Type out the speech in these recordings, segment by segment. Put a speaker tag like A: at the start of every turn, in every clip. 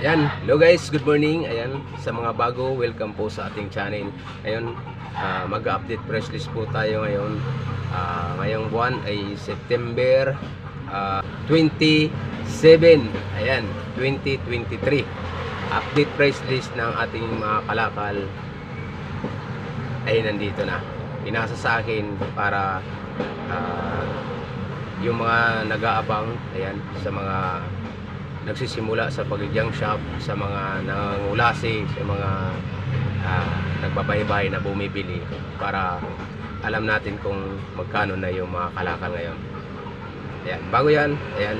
A: Ayan, hello guys, good morning. Ayan, sa mga bago, welcome po sa ating channel. Ayun, ah, mag-update press list po tayo ngayon. Ah, ngayong buwan ay September ah, 27. Ayan, 2023. Update price list ng ating mga kalakal ay nandito na. Pinasa sa akin para ah, yung mga nag-aabang, ayan, sa mga nagsisimula sa pag-junk shop, sa mga nangangulasi, sa mga ah, nagbabaybay na bumibili para alam natin kung magkano na yung mga kalakal ngayon. Ayan, bago yan, ayan,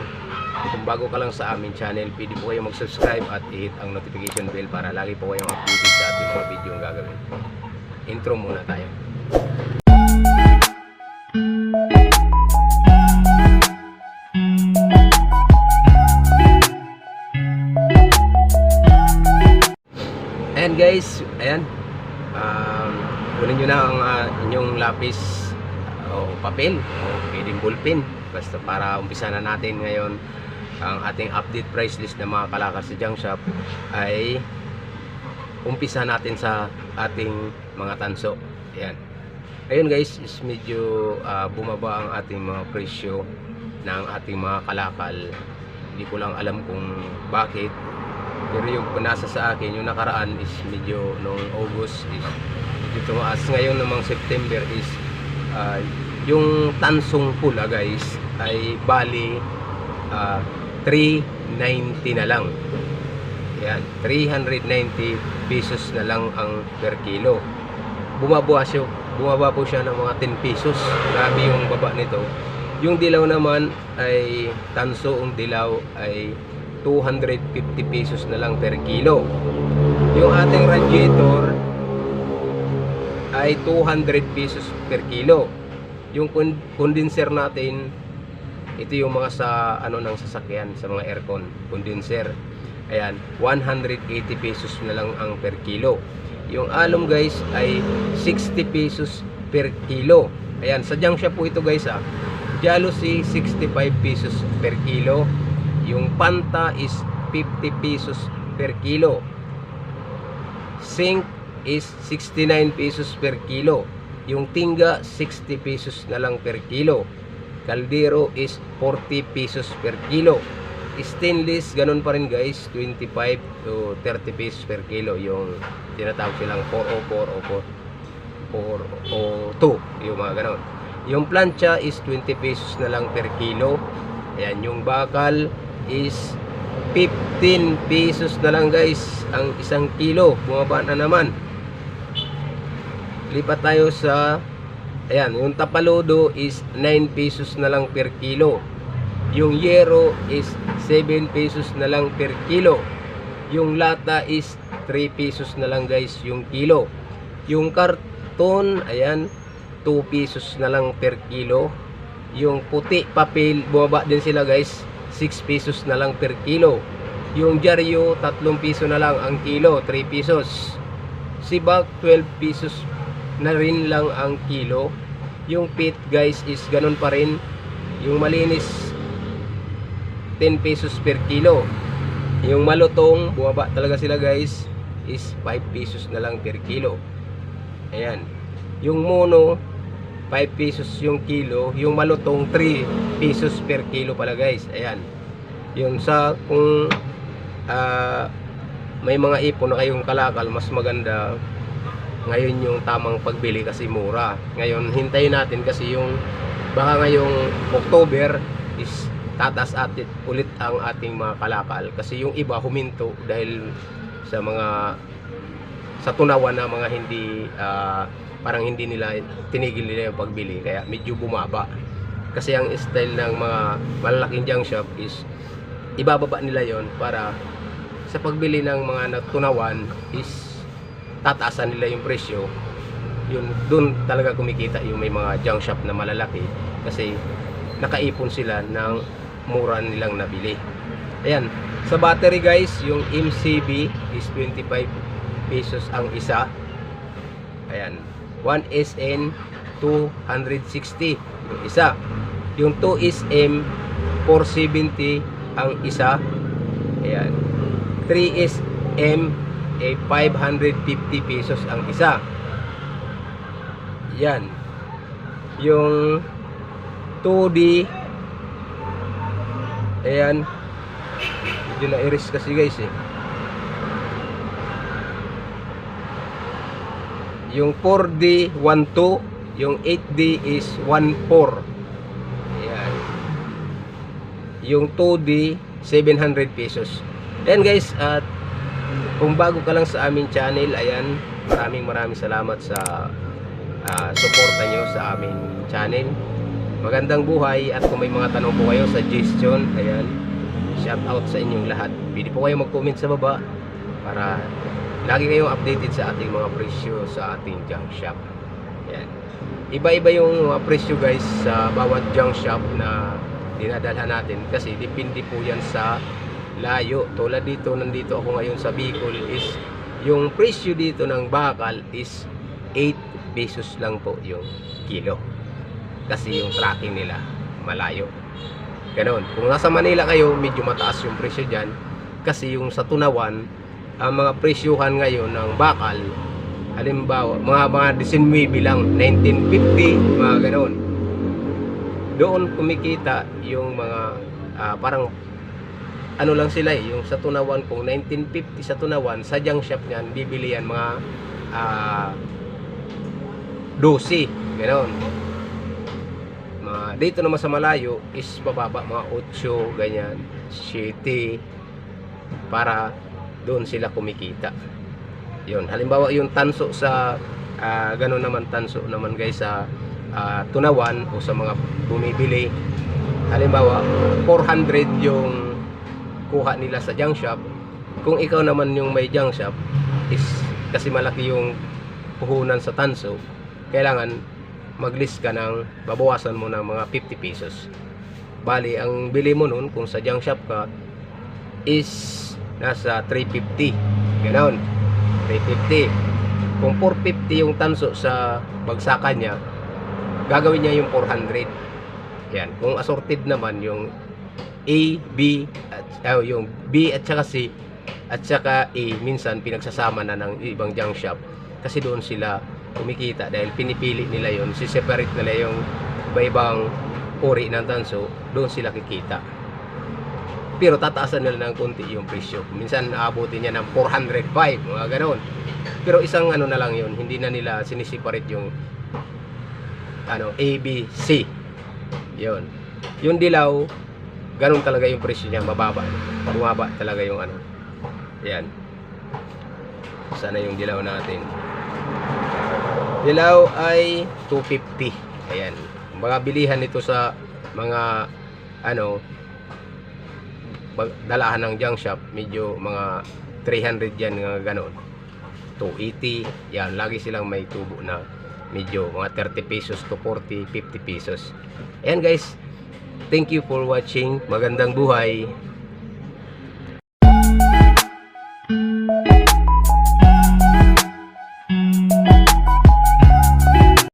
A: kung bago ka lang sa aming channel, pwede po kayo mag-subscribe at i-hit ang notification bell para lagi po kayong updated sa ating mga video yung gagawin. Intro muna tayo. Um, kunin nyo na ang ah, inyong lapis o papel o pwedeng ballpen. Basta para umpisa na natin ngayon ang ating update price list ng mga kalakal sa junk shop ay umpisa natin sa ating mga tanso. Ayan. Ayun guys, is medyo ah, bumaba ang ating mga presyo ng ating mga kalakal. Hindi ko lang alam kung bakit pero yung nasa sa akin, yung nakaraan is medyo noong August is medyo tumaas. Ngayon namang September is ah, yung tansong pula guys ay bali ah, 390 na lang. Yan, 390 pesos na lang ang per kilo. Bumaba siya, bumaba po siya ng mga 10 pesos. Grabe yung baba nito. Yung dilaw naman ay tanso ang dilaw ay 250 pesos na lang per kilo. Yung ating radiator ay 200 pesos per kilo. Yung con- condenser natin, ito yung mga sa ano ng sasakyan, sa mga aircon, condenser. Ayan, 180 pesos na lang ang per kilo. Yung alum guys ay 60 pesos per kilo. Ayan, sadyang siya po ito guys ah. Jealousy 65 pesos per kilo. Yung Panta is 50 pesos per kilo. Zinc is 69 pesos per kilo. Yung Tinga 60 pesos na lang per kilo. Caldero is 40 pesos per kilo. Stainless ganun pa rin guys, 25 to 30 pesos per kilo yung tinatawag silang 404 o 402 yung mga ganun. Yung plancha is 20 pesos na lang per kilo. Ayan, yung bakal is 15 pesos na lang guys ang isang kilo. Bumaba na naman. Lipat tayo sa Ayan, yung tapalodo is 9 pesos na lang per kilo. Yung yero is 7 pesos na lang per kilo. Yung lata is 3 pesos na lang guys yung kilo. Yung karton, ayan, 2 pesos na lang per kilo. Yung puti papel, bumaba din sila guys, 6 pesos na lang per kilo. Yung dyaryo, 3 piso na lang ang kilo, 3 pesos. Sibak, 12 pesos na rin lang ang kilo. Yung pit guys is ganun pa rin. Yung malinis 10 pesos per kilo. Yung malutong, bumaba talaga sila guys, is 5 pesos na lang per kilo. Ayan. Yung mono, 5 pesos yung kilo. Yung malutong, 3 pesos per kilo pala guys. Ayan. Yung sa, kung ah, may mga ipon na kayong kalakal, mas maganda ngayon yung tamang pagbili kasi mura. Ngayon, hintayin natin kasi yung baka ngayong October is tatas atit ulit ang ating mga kalakal kasi yung iba huminto dahil sa mga sa tunawan na mga hindi ah, parang hindi nila tinigil nila yung pagbili kaya medyo bumaba. Kasi ang style ng mga malalaking junk shop is ibababa nila yon para sa pagbili ng mga natunawan is tataasan nila yung presyo. Yun doon talaga kumikita yung may mga junk shop na malalaki kasi nakaipon sila ng mura nilang nabili. Ayan sa battery guys yung MCB is 25 pesos ang isa ayan 1SN 260 yung isa yung 2SM 470 ang isa ayan 3SM eh 550 pesos ang isa. Yan. Yung 2D Ayan. Medyo na-iris kasi guys eh. Yung 4D 12, yung 8D is 14. Ayan. Yung 2D 700 pesos. Ayan guys, at kung bago ka lang sa aming channel, ayan, maraming maraming salamat sa ah, suporta nyo sa aming channel. Magandang buhay at kung may mga tanong po kayo, suggestion, ayan, shout out sa inyong lahat. Pwede po kayo mag-comment sa baba para lagi kayong updated sa ating mga presyo sa ating junk shop. Ayan. Iba-iba yung mga presyo guys sa bawat junk shop na dinadalhan natin kasi depende po yan sa layo. Tulad dito, nandito ako ngayon sa Bicol is yung presyo dito ng bakal is 8 pesos lang po yung kilo. Kasi yung tracking nila malayo. Ganon. Kung nasa Manila kayo, medyo mataas yung presyo dyan. Kasi yung sa Tunawan, ang mga presyuhan ngayon ng bakal, halimbawa, mga mga 19 bilang 1950, mga ganon. Doon kumikita yung mga ah, parang ano lang sila eh, yung sa Tunawan kung 1950 sa Tunawan, sa junk shop niyan, bibili yan mga ah 12, ganon. Mga, dito naman sa malayo is bababa mga 8, ganyan, 7, para doon sila kumikita. Yun, halimbawa yung tanso sa ah, ganon naman tanso naman guys sa ah, Tunawan o sa mga bumibili. Halimbawa, 400 yung kuha nila sa junk shop. Kung ikaw naman yung may junk shop is kasi malaki yung puhunan sa tanso, kailangan mag-list ka ng babawasan mo ng mga 50 pesos. Bali, ang bili mo nun kung sa junk shop ka is nasa 350. Ganon. 350. Kung 450 yung tanso sa bagsakan niya, gagawin niya yung 400. Yan. Kung assorted naman yung A, B, at, ah, yung B at saka C at saka A, minsan pinagsasama na ng ibang junk shop kasi doon sila kumikita dahil pinipili nila yon si separate nila yung iba-ibang uri ng tanso doon sila kikita pero tataasan nila ng konti yung presyo. Minsan aabutin niya ng 405 mga ganon. Pero isang ano na lang yon hindi na nila sinisiparate yung ano A, B, C. Yon yung dilaw ganun talaga yung presyo niya mababa. Bumaba talaga yung ano. Yan. Sana yung dilaw natin. Dilaw ay 250 ayan. Mga bilihan nito sa mga ano dalahan ng junk shop medyo mga 300 yan nga ganon 280 yan lagi silang may tubo na medyo mga 30 pesos to 40 50 pesos. Ayan guys. Thank you for watching. Magandang buhay